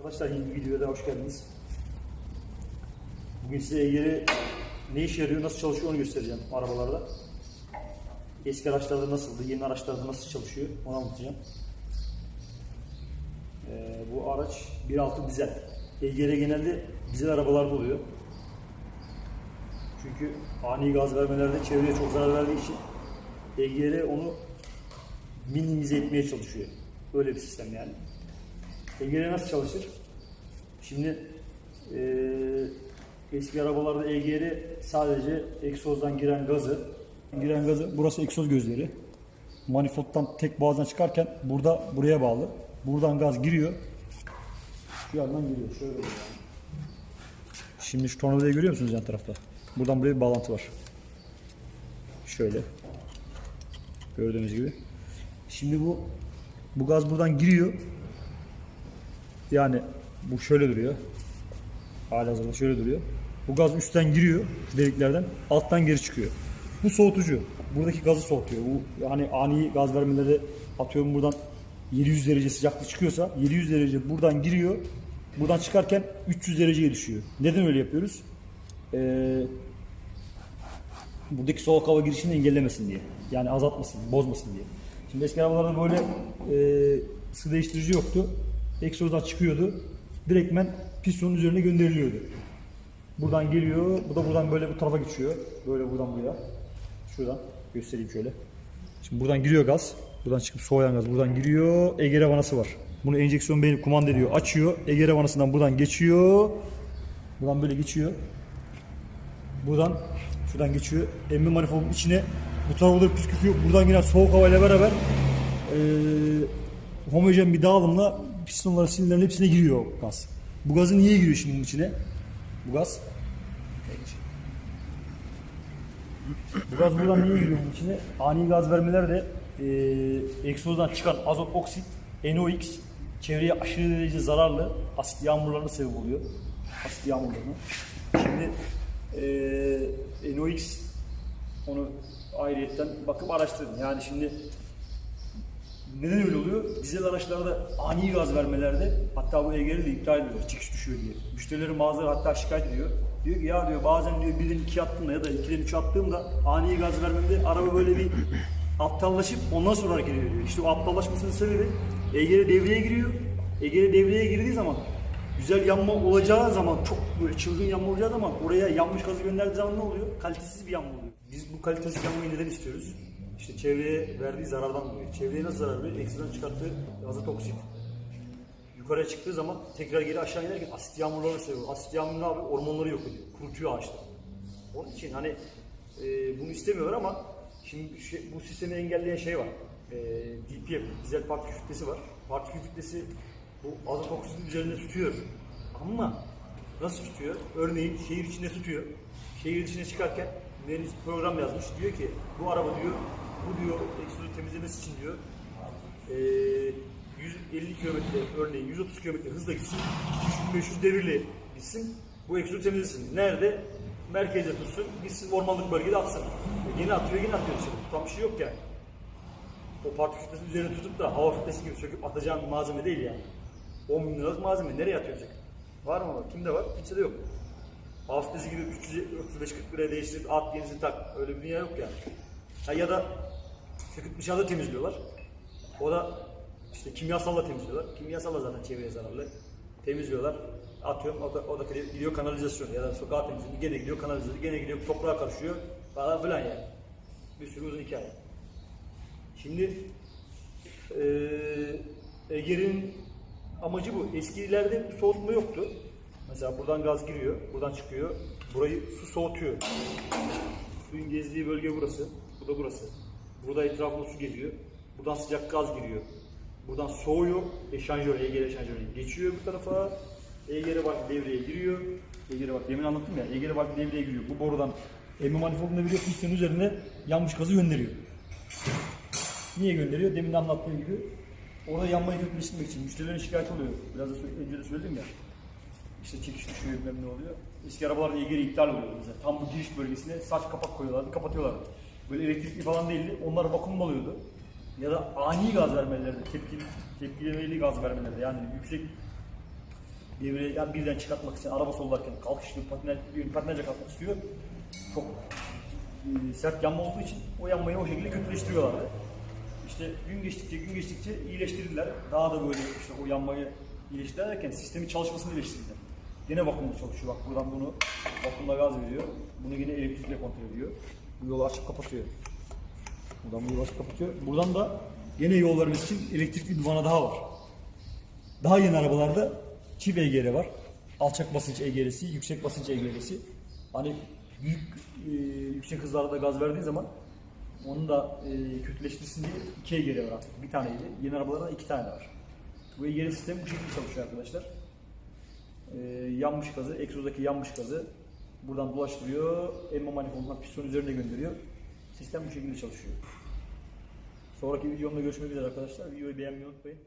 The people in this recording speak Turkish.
Arkadaşlar yeni bir videoya da hoş geldiniz. Bugün size EGR ne işe yarıyor, nasıl çalışıyor onu göstereceğim arabalarda. Eski araçlarda nasıldı, yeni araçlarda nasıl çalışıyor onu anlatacağım. Ee, bu araç 1.6 dizel. EGR genelde dizel arabalarda oluyor. Çünkü ani gaz vermelerde çevreye çok zarar verdiği için EGR onu minimize etmeye çalışıyor. Böyle bir sistem yani. EGR nasıl çalışır? Şimdi eee, eski arabalarda EGR sadece egzozdan giren gazı, giren gazı burası egzoz gözleri. Manifoldtan tek boğazdan çıkarken burada buraya bağlı. Buradan gaz giriyor. Şu yandan giriyor. Şöyle. Şimdi şu tornavidayı görüyor musunuz yan tarafta? Buradan buraya bir bağlantı var. Şöyle. Gördüğünüz gibi. Şimdi bu bu gaz buradan giriyor. Yani bu şöyle duruyor. Halihazırda şöyle duruyor. Bu gaz üstten giriyor şu deliklerden, alttan geri çıkıyor. Bu soğutucu. Buradaki gazı soğutuyor. Bu hani ani gaz vermeleri atıyorum buradan 700 derece sıcaklık çıkıyorsa 700 derece buradan giriyor. Buradan çıkarken 300 dereceye düşüyor. Neden öyle yapıyoruz? Ee, buradaki soğuk hava girişini engellemesin diye. Yani azaltmasın, bozmasın diye. Şimdi eski arabalarda böyle e, ısı değiştirici yoktu. Egzozdan çıkıyordu. Direktmen pistonun üzerine gönderiliyordu. Buradan geliyor, bu da buradan böyle bu tarafa geçiyor. Böyle buradan buraya. Şuradan göstereyim şöyle. Şimdi buradan giriyor gaz. Buradan çıkıp soğuyan gaz buradan giriyor. Egere vanası var. Bunu enjeksiyon beyni kumanda ediyor. Açıyor. Egere vanasından buradan geçiyor. Buradan böyle geçiyor. Buradan şuradan geçiyor. Emme manifoldun içine bu tarafa doğru püskürtüyor. Buradan gelen soğuk havayla beraber eee homojen bir dağılımla pistonların sinirlerin hepsine giriyor gaz. Bu gazı niye giriyor şimdi bunun içine? Bu gaz Bu gaz buradan niye giriyor bunun içine? Ani gaz vermeler de eee egzozdan çıkan azot oksit, NOx çevreye aşırı derece zararlı asit yağmurlarına sebep oluyor. Asit yağmurlarına. Şimdi eee NOx onu ayrıyetten bakıp araştırın. Yani şimdi neden öyle oluyor? Dizel araçlarda ani gaz vermelerde hatta bu EGR'i de iptal ediyor, çıkış düşüyor diye. Müşterilerin bazıları hatta şikayet ediyor. Diyor ki ya diyor bazen diyor birden iki attığımda ya da ikiden üç attığımda ani gaz vermemde araba böyle bir aptallaşıp ondan sonra hareket ediyor. diyor. İşte o aptallaşmasının sebebi EGR devreye giriyor. EGR devreye girdiği zaman güzel yanma olacağı zaman çok böyle çılgın yanma olacağı zaman oraya yanmış gazı gönderdiği zaman ne oluyor? Kalitesiz bir yanma oluyor. Biz bu kalitesiz yanmayı neden istiyoruz? İşte çevreye verdiği zarardan dolayı. Çevreye nasıl zarar veriyor? Eksiden çıkarttığı azot oksit. Yukarıya çıktığı zaman tekrar geri aşağı inerken asit yağmurları seviyor. Asit yağmuru ne yapıyor? Ormanları yok ediyor. Kurutuyor ağaçları. Onun için hani e, bunu istemiyorlar ama şimdi şey- bu sistemi engelleyen şey var. E, DPF, dizel partikül kütlesi var. Partikül kütlesi bu azot oksitin üzerinde tutuyor. Ama nasıl tutuyor? Örneğin şehir içinde tutuyor. Şehir içine çıkarken mühendis program yazmış. Diyor ki bu araba diyor bu diyor egzozu temizlemesi için diyor eee 150 kilometre örneğin 130 kilometre hızla gitsin 3500 devirle gitsin bu egzozu temizlesin. Nerede? Merkezde tutsun, gitsin ormanlık bölgede atsın. E, Yine atıyor, yine atıyor dışarı. Tutan bir şey yok yani. O parti filtresinin üzerine tutup da hava filtresi gibi söküp atacağın malzeme değil yani. 10 bin liralık malzeme nereye atıyorsun? Var mı? Kimde var? Kimsede yok. Hava filtresi gibi 335-40 liraya değiştirip at yenisini tak. Öyle bir dünya yok yani. Ha, ya da söküp dışarıda temizliyorlar. O da işte kimyasalla temizliyorlar. Kimyasalla zaten çevreye zararlı. Temizliyorlar. Atıyorum o da, o da gidiyor kanalizasyon ya da sokağa temizliyor. Gene gidiyor kanalizasyon. Gene gidiyor toprağa karışıyor. Falan filan yani. Bir sürü uzun hikaye. Şimdi eee Ege'nin amacı bu. Eskilerde soğutma yoktu. Mesela buradan gaz giriyor, buradan çıkıyor. Burayı su soğutuyor. Suyun gezdiği bölge burası. Bu da burası. Burada etrafında su geziyor. Buradan sıcak gaz giriyor. Buradan soğuyor. Eşanjöre, EGR eşanjöre geçiyor bu tarafa. EGR bak devreye giriyor. EGR bak demin anlattım ya. EGR bak devreye giriyor. Bu borudan emme manifoldunda biliyor pistonun üzerine yanmış gazı gönderiyor. Niye gönderiyor? Demin de anlattığım gibi orada yanmayı kötüleştirmek için. Müşterilerin şikayet oluyor. Biraz da önce de söyledim ya. İşte çekiş düşüyor bilmem ne oluyor. Eski arabalarda EGR iptal oluyor mesela. Tam bu giriş bölgesine saç kapak koyuyorlardı, kapatıyorlardı. Böyle elektrikli falan değildi. Onlar vakumlu alıyordu. Ya da ani gaz vermelerde, tepki, tepkilemeli gaz vermelerde yani yüksek Devreye yani birden çıkartmak için araba sollarken kalkışlı patiner, patinerce kalkmak istiyor. Çok e, sert yanma olduğu için o yanmayı o şekilde kötüleştiriyorlardı. İşte gün geçtikçe gün geçtikçe iyileştirdiler. Daha da böyle işte o yanmayı iyileştirirken sistemi çalışmasını iyileştirdiler. Yine vakumlu çalışıyor. Bak buradan bunu vakumla gaz veriyor. Bunu yine elektrikle kontrol ediyor. Bu yolu açıp kapatıyor. Buradan bu yolu açıp kapatıyor. Buradan da yine yol vermesi için elektrikli bir daha var. Daha yeni arabalarda çift EGR var. Alçak basınç EGR'si, yüksek basınç EGR'si. Hani büyük e, yüksek hızlarda gaz verdiğin zaman onu da e, kötüleştirsin diye iki EGR var artık. Bir taneydi. Yeni arabalarda iki tane var. Bu EGR sistemi bu şekilde çalışıyor arkadaşlar. E, yanmış gazı, egzozdaki yanmış gazı buradan bulaştırıyor. Emma manifoldundan piston üzerine gönderiyor. Sistem bu şekilde çalışıyor. Sonraki videomda görüşmek üzere arkadaşlar. Videoyu beğenmeyi unutmayın.